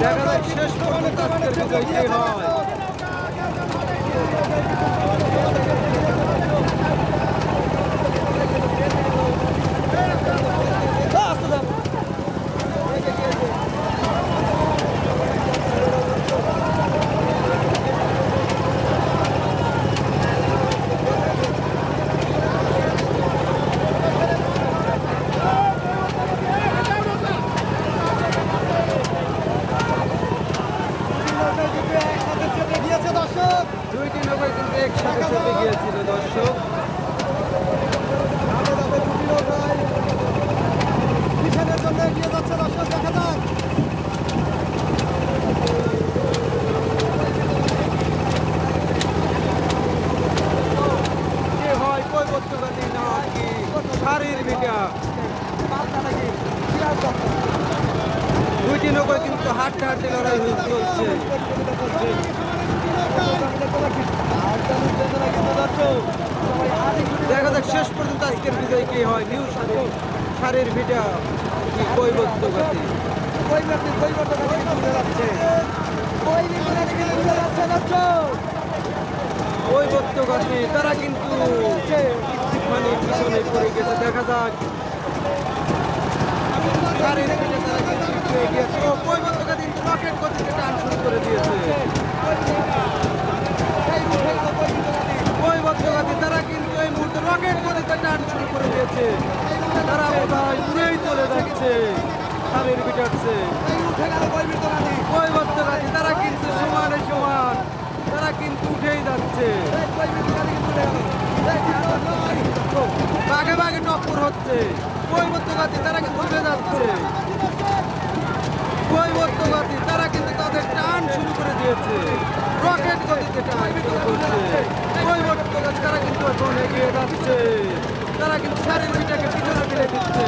দেখা যাক শেষ পর্যন্ত আজকের বিজয় হয়। দুইটি নৌকায় কিন্তু একসাথে চেপে গিয়েছিল দর্শক কে হয় কই বর্তমানে না কি শাড়ির ভিটা দুইটি নৌকায় কিন্তু হাঁটতে হাঁটতে লড়াই হয়ে চলছে দেখা যাক, শেষ পর্যন্ত আজকের বিজয় কে হয়। নিউ শাড়ির শাড়ির ভিটা কি কই বর্তমানে ওই বর্তমানে তারা কিন্তু মানে পিছনে পড়ে গেছে। দেখা যাক। এগিয়ে তারা কিন্তু এই মুহূর্তে রকেট গতিতে টান শুরু করে দিয়েছে তারা বোধ হয় উড়েই চলে যাচ্ছে? শাড়ির ভিটাচ্ছে ওই তারা কিন্তু সমানে সমান তারা কিন্তু উঠেই যাচ্ছে বাঘে বাঘে টক্কর হচ্ছে ওই তারা কিন্তু উঠে যাচ্ছে তারা কিন্তু তাদের টান দিয়েছে রকেট গতিতে করছে। বর্তমানে তারা কিন্তু এখন এগিয়ে যাচ্ছে। তারা কিন্তু পিঠাকে পিছনে ফেলে দিচ্ছে।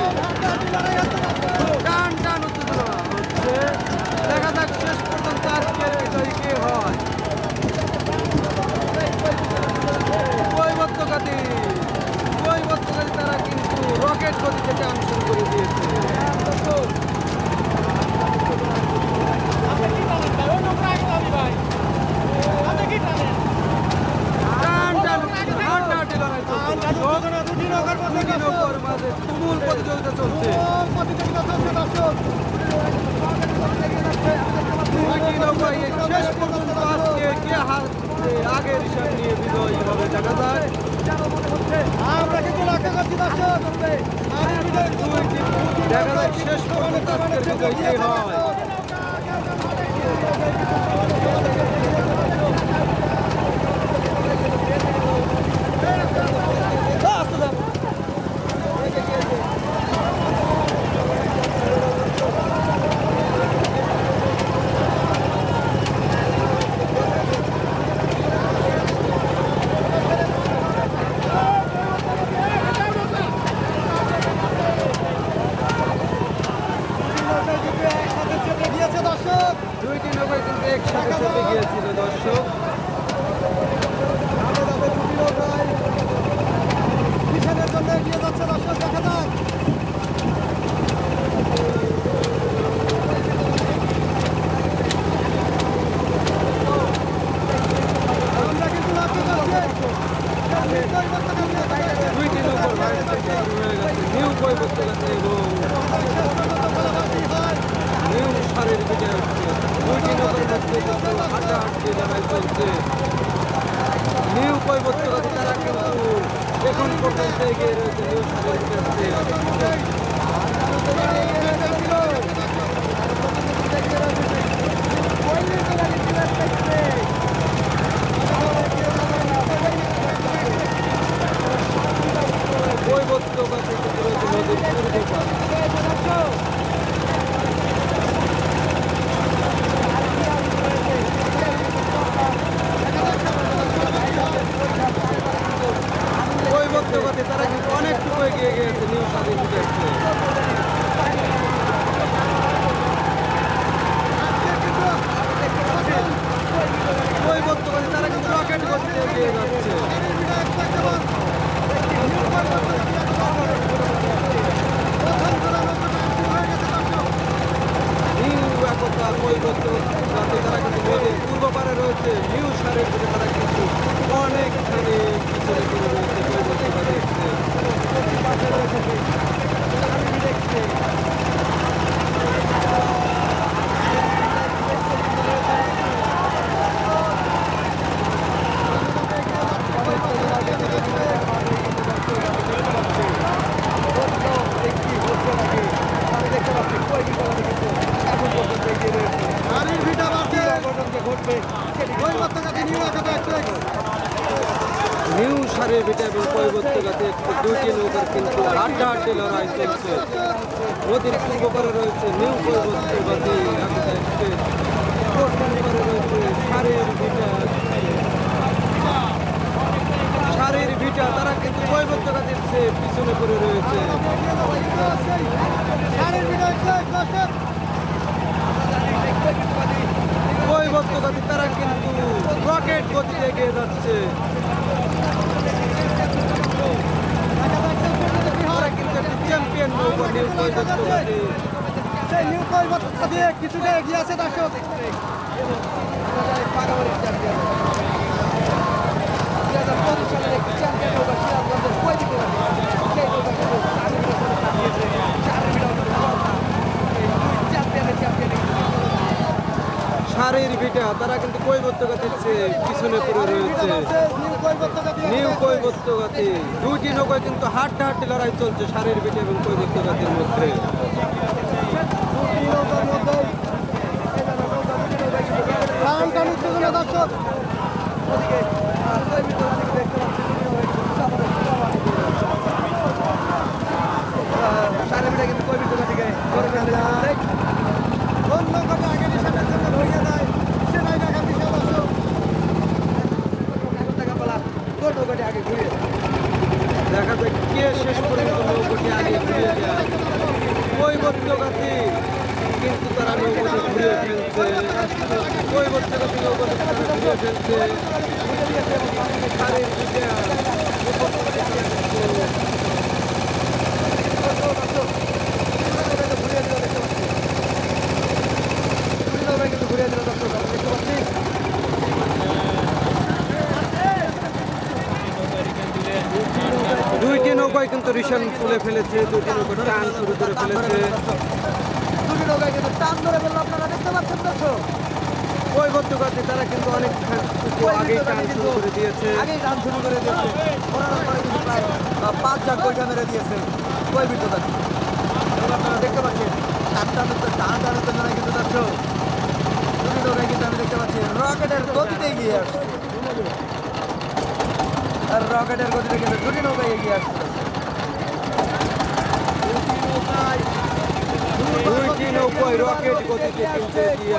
টান টান উত্তেজনা হচ্ছে। দেখা যাক শেষ পর্যন্ত আজকের বিজয়ী কে হয়। ওই বর্তকাতি তারা কিন্তু রকেট গতিতে টান শুরু করে দিয়েছে। লড়াই চলছে নিউ কৈবত্য গেছে তারা কিন্তু এখন পর্যন্ত এগিয়ে রয়েছে নিউ সারের দিকে কৈবত্য গেছে কিন্তু রয়েছে নদীর পূর্ব পাড় ওই বক্তব্যতে তারা কিন্তু অনেকটুকু এগিয়ে গিয়েছে নিউ স্বাধীন কৈবত্য যাতে তারা কিন্তু নদীর পূর্ব পারে রয়েছে নিউ সারের দিকে তারা কিন্তু অনেকখানি পিছনে পড়ে রয়েছে কৈবত্যটা দেখছে পাশে রয়েছে আমি দেখছি গাড়ির ভিটা বাসে ওই বাচ্চাটাকে নিয়ে রাখা যাচ্ছে নিউ সারে বেটা এবং কৈবত্য গাছে দুইটি নৌকার কিন্তু আড্ডা আড্ডি লড়াই চলছে। নদীর পূর্ব পারে রয়েছে নিউ রয়েছে সারের ভিটা। সারের তারা কিন্তু কৈবত্য গাছের পিছনে পড়ে রয়েছে। গাছে তারা কিন্তু রকেট গতিতে এগিয়ে যাচ্ছে তারা কিন্তু একটি চ্যাম্পিয়ন নৌকা নিউ কৈবত্য গাছে সারের ভিটা তারা কিন্তু কৈবত্য গাছের চেয়ে পিছনে পড়ে রয়েছে নিউ কই বাচ্চাটা দিয়ে নিউ কৈবত্য গাছে দুইটি নৌকায় কিন্তু হাড্ডা হাড্ডি লড়াই চলছে সারের ভিটা এবং কৈবত্য গাছের মধ্যে টান উত্তেজনা দর্শক দেয় দেখা যাক কে শেষ পর্যন্ত নৌকোটি আগে ঘুরিয়ে যায় কৈবত্য গাছে কিন্তু তারা নৌকোটি ঘুরিয়ে ফেলছে কৈবত্য গাছে নৌকোটি তারা ঘুরিয়ে ফেলছে। দুইটি নৌকায় কিন্তু রিসান তুলে ফেলেছে, দুইটি নৌকা টান শুরু করে ফেলেছে। দুটি কিন্তু টান ধরে ফেলল আপনারা দেখতে পাচ্ছেন দর্শক? কৈবত্য গাছে তারা কিন্তু অনেক আগেই টান শুরু করে দিয়েছে। আগেই রান শুরু করে দিয়েছে। ওনারা কিন্তু প্রায় পাঁচ চার গোলটা মেরে দিয়েছে। কই বিদ্যুৎ আপনারা দেখতে পাচ্ছেন টান টান টানের তো কিন্তু দর্শক। দুটি নৌকায় কিন্তু আমি দেখতে পাচ্ছি রকেটের গতিতে এগিয়ে আসছে। আর রকেটের গতিতে কিন্তু দুটি নৌকায় এগিয়ে আসছে। নৌকায় রকেট গতিতে দেখে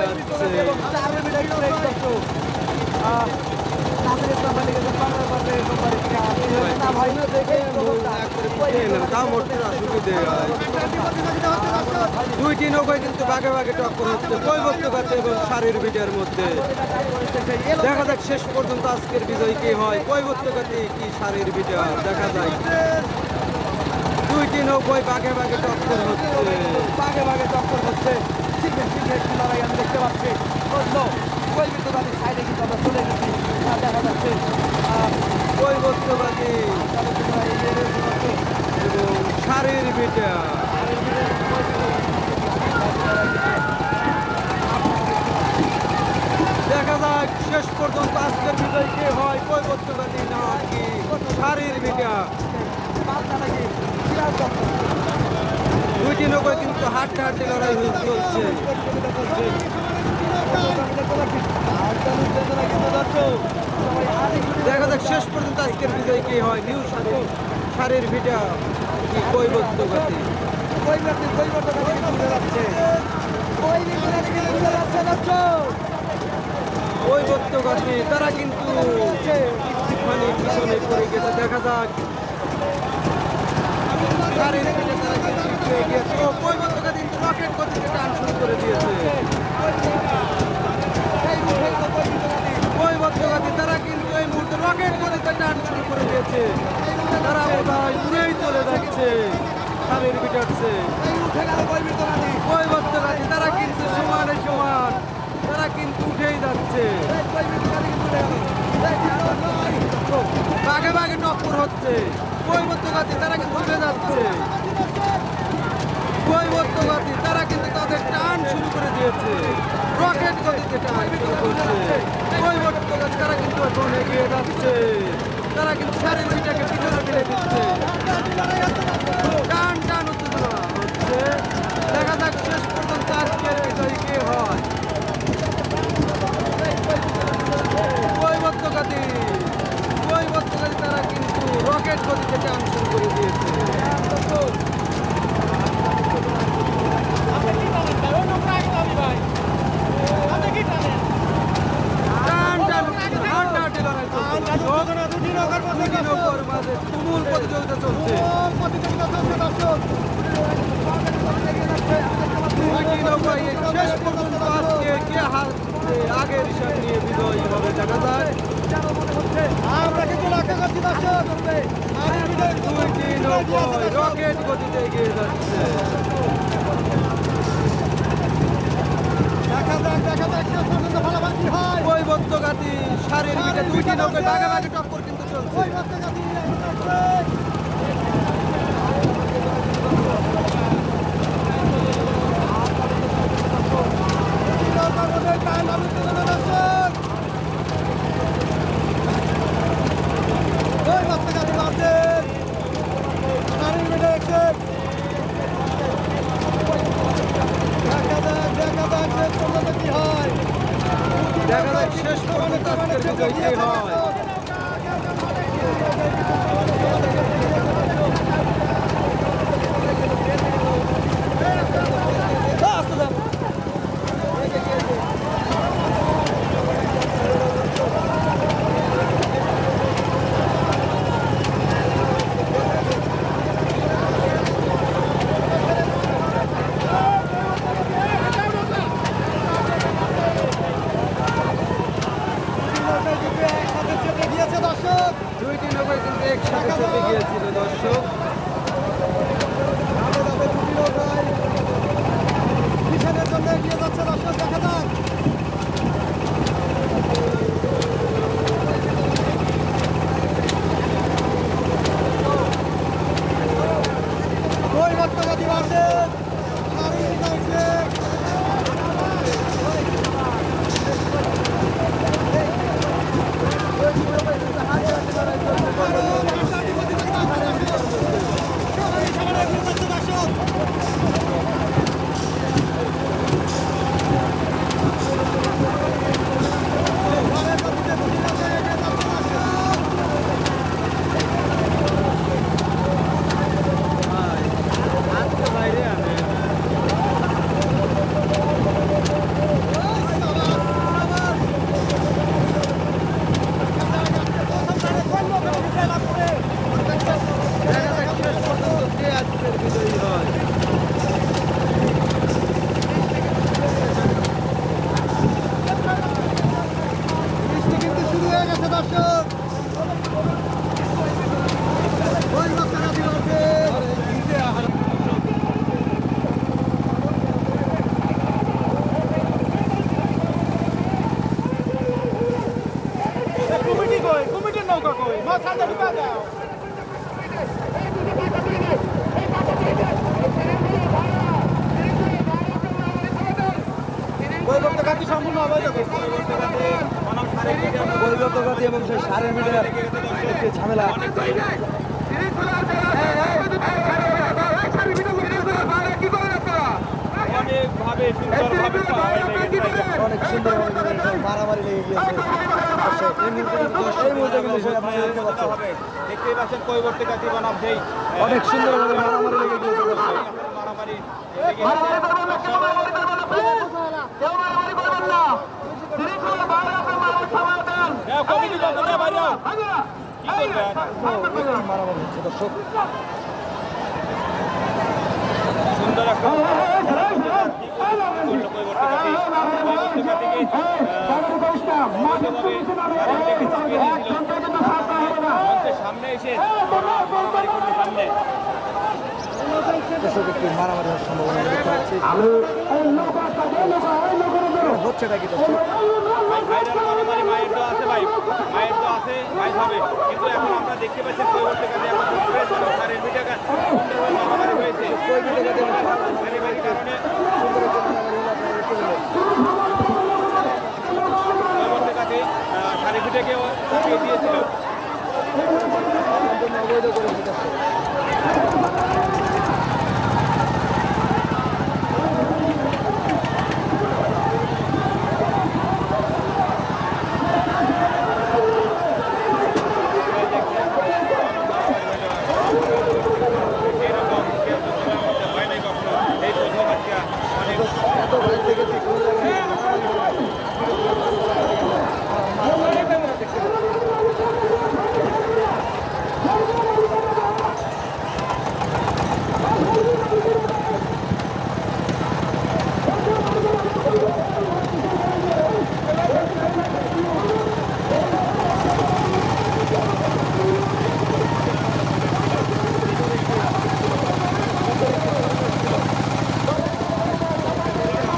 দুইটি নৌকায় কিন্তু বাগে বাগে টক্কর হচ্ছে কই কৈবত্য গাছে এবং সারের ভিটার মধ্যে দেখা যাক শেষ পর্যন্ত আজকের বিজয় কি হয় কই কৈবত্য গাছে কি সারের ভিটা দেখা যায় নৌকায় বাগে বাগে টক্কর হচ্ছে। বাগে বাগে চক্কর হচ্ছে। সিগনেট সিগনেট লড়াই আমি দেখতে পাচ্ছি। বুঝলো ওই তাদের সাইডে কিন্তু আমরা চলে গেছি দেখা যাচ্ছে দর্শক। এবং সারের ভিটা দেখা যাক, শেষ পর্যন্ত আজকের বিজয় কে হয়। কৈবত্য গাছে না কি সারের ভিটা দুইটি নৌকায় কিন্তু হাড্ডা হাড্ডি লড়াই হয়ে চলছে দেখা যাক শেষ পর্যন্ত আজকের বিজয় কে হয় নিউ সারের ভিটা কি কৈবত্য তারা কিন্তু দেখা যাক সারের ভিটা তারা কিন্তু একটু এগিয়ে আছে। ও কৈবত্য গাছে কিন্তু রকেট গতিতে টান শুরু করে দিয়েছে কৈবত্য গাছে তারা কিন্তু এই মুহূর্তে রকেট গতিতে টান শুরু করে দিয়েছে তারা বোধহয় উড়েই চলে যাচ্ছে সারের ভিটাচ্ছে কৈবত্য গাছে তারা কিন্তু সমানে সমান হচ্ছে। কৈবত্যঘাতী তারা কিন্তু উঠে যাচ্ছে। কৈবত্যঘাতী তারা কিন্তু তাদের টান শুরু করে দিয়েছে। রকেট গতিতে টান শুরু করছে। কৈবত্যঘাতী তারা কিন্তু এখন এগিয়ে যাচ্ছে। তারা কিন্তু সারি সিটাকে পিছনে ফেলে দিচ্ছে টান টান উত্তেজনা হচ্ছে দেখা যাক শেষ পর্যন্ত আজকের বিজয়ী কে হয় কৈবত্যঘাতী কৈবত্যঘাতী তারা কিন্তু রকেট গতিতে টান শুরু করে দিয়েছে টান টান উত্তেজনা, হাড্ডাহাড্ডি লড়াই চলছে। দুটি নৌকার মাঝে তুমুল প্রতিযোগিতা চলছে দুইটি নৌকায় এই শেষ পর্যন্ত আজকে কে হারছে আগের হিসাব নিয়ে বিজয়ী হবে দেখা যায় দুইটি নৌকায় রকেট গতিতে এগিয়ে যাচ্ছে কৈবত্যঘাতী সারের মিটে দুইটি নৌকায় ভাগাভাগি টক্কর কিন্তু চলছে দেখা যাক শেষ পর্যন্ত আজকের Oh! অনেক সুন্দরভাবে মারামারি লেগে গিয়েছে দর্শক। মারামারি লেগে। হ্যাঁ, করবেন? মারামারি হচ্ছে দর্শক সুন্দর সামনে এসে সামনে দর্শক মারামারি হওয়ার সম্ভাবনা দেখতে পাচ্ছি হচ্ছেটা কি দর্শক ভাই ভাইরাল মারামারি মায়ের তো আছে ভাই মায়ের তো আছে ভাই হবে কিন্তু এখন আমরা দেখতে পাচ্ছি পরবর্তী কাজে এখন সুন্দরভাবে মারামারি হয়েছে কারণে